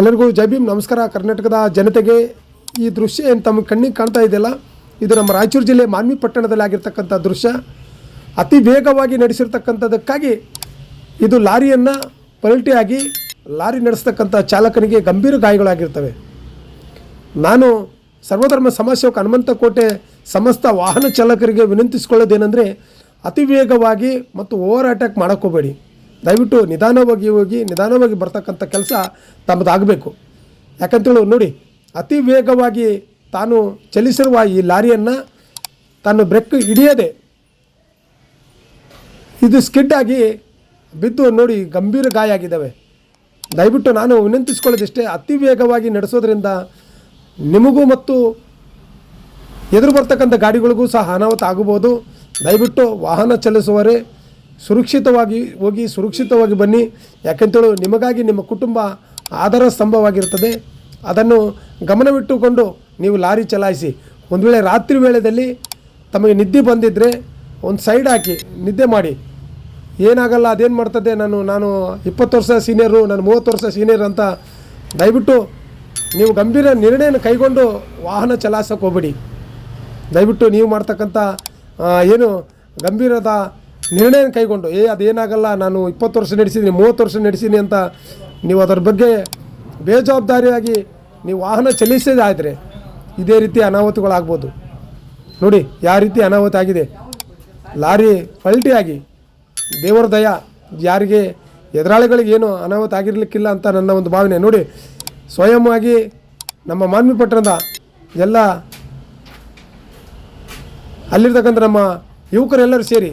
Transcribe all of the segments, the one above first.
ಎಲ್ಲರಿಗೂ ಜೈ ಭೀಮ್. ನಮಸ್ಕಾರ. ಕರ್ನಾಟಕದ ಜನತೆಗೆ ಈ ದೃಶ್ಯ ಏನು ತಮ್ಮ ಕಣ್ಣಿಗೆ ಕಾಣ್ತಾ ಇದೆಯಲ್ಲ? ಇದು ನಮ್ಮ ರಾಯಚೂರು ಜಿಲ್ಲೆ ಮಾನ್ವಿ ಪಟ್ಟಣದಲ್ಲಿ ಆಗಿರ್ತಕ್ಕಂಥ ದೃಶ್ಯ. ಅತಿ ವೇಗವಾಗಿ ನಡೆಸಿರ್ತಕ್ಕಂಥದ್ದಕ್ಕಾಗಿ ಇದು ಲಾರಿಯನ್ನು ಪಲ್ಟಿಯಾಗಿ ಲಾರಿ ನಡೆಸ್ತಕ್ಕಂಥ ಚಾಲಕನಿಗೆ ಗಂಭೀರ ಗಾಯಗಳಾಗಿರ್ತವೆ. ನಾನು ಸರ್ವಧರ್ಮ ಹನುಮಂತ ಕೋಟೆ ಸಮಸ್ತ ವಾಹನ ಚಾಲಕರಿಗೆ ವಿನಂತಿಸ್ಕೊಳ್ಳೋದೇನೆಂದರೆ ಅತಿ ವೇಗವಾಗಿ ಮತ್ತು ಓವರ್ ಅಟ್ಯಾಕ್ ಮಾಡೋಕ್ಕೆ ಹೋಗಬೇಡಿ ದಯವಿಟ್ಟು ನಿಧಾನವಾಗಿ ಹೋಗಿ, ನಿಧಾನವಾಗಿ ಬರ್ತಕ್ಕಂಥ ಕೆಲಸ ತಮ್ಮದಾಗಬೇಕು. ಯಾಕಂತೇಳಿ, ನೋಡಿ, ಅತಿ ವೇಗವಾಗಿ ತಾನು ಚಲಿಸಿರುವ ಈ ಲಾರಿಯನ್ನು ತಾನು ಬ್ರೇಕ್ ಹಿಡಿಯದೆ ಇದು ಸ್ಕಿಡ್ ಆಗಿ ಬಿದ್ದು ನೋಡಿ ಗಂಭೀರ ಗಾಯ ಆಗಿದ್ದಾವೆ. ದಯವಿಟ್ಟು ನಾನು ವಿನಂತಿಸ್ಕೊಳ್ಳೋದಿಷ್ಟೇ, ಅತಿ ವೇಗವಾಗಿ ನಡೆಸೋದ್ರಿಂದ ನಿಮಗೂ ಮತ್ತು ಎದುರು ಬರ್ತಕ್ಕಂಥ ಗಾಡಿಗಳಿಗೂ ಸಹ ಅನಾಹುತ ಆಗಬಹುದು. ದಯವಿಟ್ಟು ವಾಹನ ಚಲಿಸುವವರೇ ಸುರಕ್ಷಿತವಾಗಿ ಹೋಗಿ, ಸುರಕ್ಷಿತವಾಗಿ ಬನ್ನಿ. ಯಾಕೆಂತೇಳು, ನಿಮಗಾಗಿ ನಿಮ್ಮ ಕುಟುಂಬ ಆಧಾರ ಸ್ತಂಭವಾಗಿರ್ತದೆ ಅದನ್ನು ಗಮನವಿಟ್ಟುಕೊಂಡು ನೀವು ಲಾರಿ ಚಲಾಯಿಸಿ. ಒಂದು ವೇಳೆ ರಾತ್ರಿ ವೇಳೆಯಲ್ಲಿ ತಮಗೆ ನಿದ್ದೆ ಬಂದಿದ್ದರೆ ಒಂದು ಸೈಡ್ ಹಾಕಿ ನಿದ್ದೆ ಮಾಡಿ. ಏನಾಗಲ್ಲ, ಅದೇನು ಮಾಡ್ತದೆ? ನಾನು ನಾನು ಇಪ್ಪತ್ತು ವರ್ಷ ಸೀನಿಯರು ನಾನು ಮೂವತ್ತು ವರ್ಷ ಸೀನಿಯರ್ ಅಂತ ದಯವಿಟ್ಟು ನೀವು ಗಂಭೀರ ನಿರ್ಣಯನ ಕೈಗೊಂಡು ವಾಹನ ಚಲಾಯಿಸೋಕೆ ಹೋಗ್ಬೇಡಿ. ದಯವಿಟ್ಟು ನೀವು ಮಾಡ್ತಕ್ಕಂಥ ಏನು ಗಂಭೀರದ ನಿರ್ಣಯ ಕೈಗೊಂಡು, ಏ, ಅದೇನಾಗಲ್ಲ, ನಾನು ಇಪ್ಪತ್ತು ವರ್ಷ ನಡೆಸಿದ್ದೀನಿ, ಮೂವತ್ತು ವರ್ಷ ನಡೆಸೀನಿ ಅಂತ ನೀವು ಅದರ ಬಗ್ಗೆ ಬೇಜವಾಬ್ದಾರಿಯಾಗಿ ನೀವು ವಾಹನ ಚಲಿಸೋದಾದರೆ ಇದೇ ರೀತಿ ಅನಾಹುತಗಳಾಗ್ಬೋದು. ನೋಡಿ, ಯಾವ ರೀತಿ ಅನಾಹುತ ಆಗಿದೆ. ಲಾರಿ ಪಲ್ಟಿಯಾಗಿ, ದೇವರ ದಯ, ಯಾರಿಗೆ ಎದುರಾಳಿಗಳಿಗೆ ಏನು ಅನಾಹುತ ಆಗಿರಲಿಕ್ಕಿಲ್ಲ ಅಂತ ನನ್ನ ಒಂದು ಭಾವನೆ. ನೋಡಿ, ಸ್ವಯಂವಾಗಿ ನಮ್ಮ ಮಾನ್ವಿ ಪಟ್ಟಣದ ಎಲ್ಲ ಅಲ್ಲಿರ್ತಕ್ಕಂಥ ನಮ್ಮ ಯುವಕರೆಲ್ಲರೂ ಸೇರಿ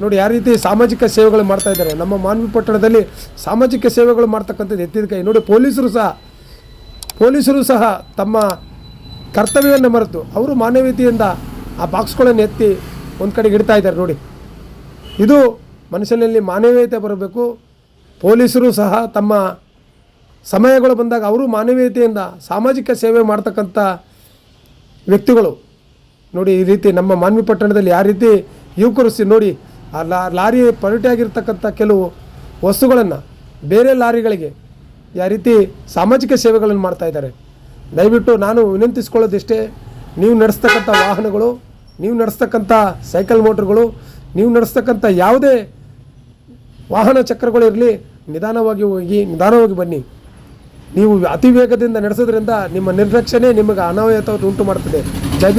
ನೋಡಿ ಯಾವ ರೀತಿ ಸಾಮಾಜಿಕ ಸೇವೆಗಳು ಮಾಡ್ತಾ ಇದ್ದಾರೆ. ನಮ್ಮ ಮಾನವಿ ಪಟ್ಟಣದಲ್ಲಿ ಸಾಮಾಜಿಕ ಸೇವೆಗಳು ಮಾಡ್ತಕ್ಕಂಥದ್ದು ಎತ್ತಿದ ಕೈ. ನೋಡಿ, ಪೊಲೀಸರು ಸಹ ಪೊಲೀಸರು ಸಹ ತಮ್ಮ ಕರ್ತವ್ಯವನ್ನು ಮರೆತು ಅವರು ಮಾನವೀಯತೆಯಿಂದ ಆ ಬಾಕ್ಸ್ಗಳನ್ನು ಎತ್ತಿ ಒಂದು ಕಡೆಗೆ ಇಡ್ತಾ ಇದ್ದಾರೆ. ನೋಡಿ, ಇದು ಮನುಷ್ಯನಲ್ಲಿ ಮಾನವೀಯತೆ ಬರಬೇಕು. ಪೊಲೀಸರು ಸಹ ತಮ್ಮ ಸಮಯಗಳು ಬಂದಾಗ ಅವರು ಮಾನವೀಯತೆಯಿಂದ ಸಾಮಾಜಿಕ ಸೇವೆ ಮಾಡ್ತಕ್ಕಂಥ ವ್ಯಕ್ತಿಗಳು. ನೋಡಿ, ಈ ರೀತಿ ನಮ್ಮ ಮಾನ್ವಿ ಪಟ್ಟಣದಲ್ಲಿ ಯಾವ ರೀತಿ ಯುವಕರು ನೋಡಿ ಆ ಲಾ, ಲಾರಿ ಪಲ್ಟಿಯಾಗಿರ್ತಕ್ಕಂಥ ಕೆಲವು ವಸ್ತುಗಳನ್ನು ಬೇರೆ ಲಾರಿಗಳಿಗೆ ಯಾವ ರೀತಿ ಸಾಮಾಜಿಕ ಸೇವೆಗಳನ್ನು ಮಾಡ್ತಾ ಇದ್ದಾರೆ. ದಯವಿಟ್ಟು ನಾನು ವಿನಂತಿಸ್ಕೊಳ್ಳೋದಿಷ್ಟೇ, ನೀವು ನಡೆಸ್ತಕ್ಕಂಥ ವಾಹನಗಳು, ನೀವು ನಡೆಸ್ತಕ್ಕಂಥ ಸೈಕಲ್ ಮೋಟ್ರ್ಗಳು, ನೀವು ನಡೆಸ್ತಕ್ಕಂಥ ಯಾವುದೇ ವಾಹನ ಚಕ್ರಗಳು ಇರಲಿ, ನಿಧಾನವಾಗಿ ಹೋಗಿ, ನಿಧಾನವಾಗಿ ಬನ್ನಿ. ನೀವು ಅತಿ ವೇಗದಿಂದ ನಡೆಸೋದ್ರಿಂದ ನಿಮ್ಮ ನಿರ್ಲಕ್ಷ್ಯನೇ ನಿಮಗೆ ಅನಾಹುತ ಉಂಟು ಮಾಡ್ತದೆ. ಜೈ.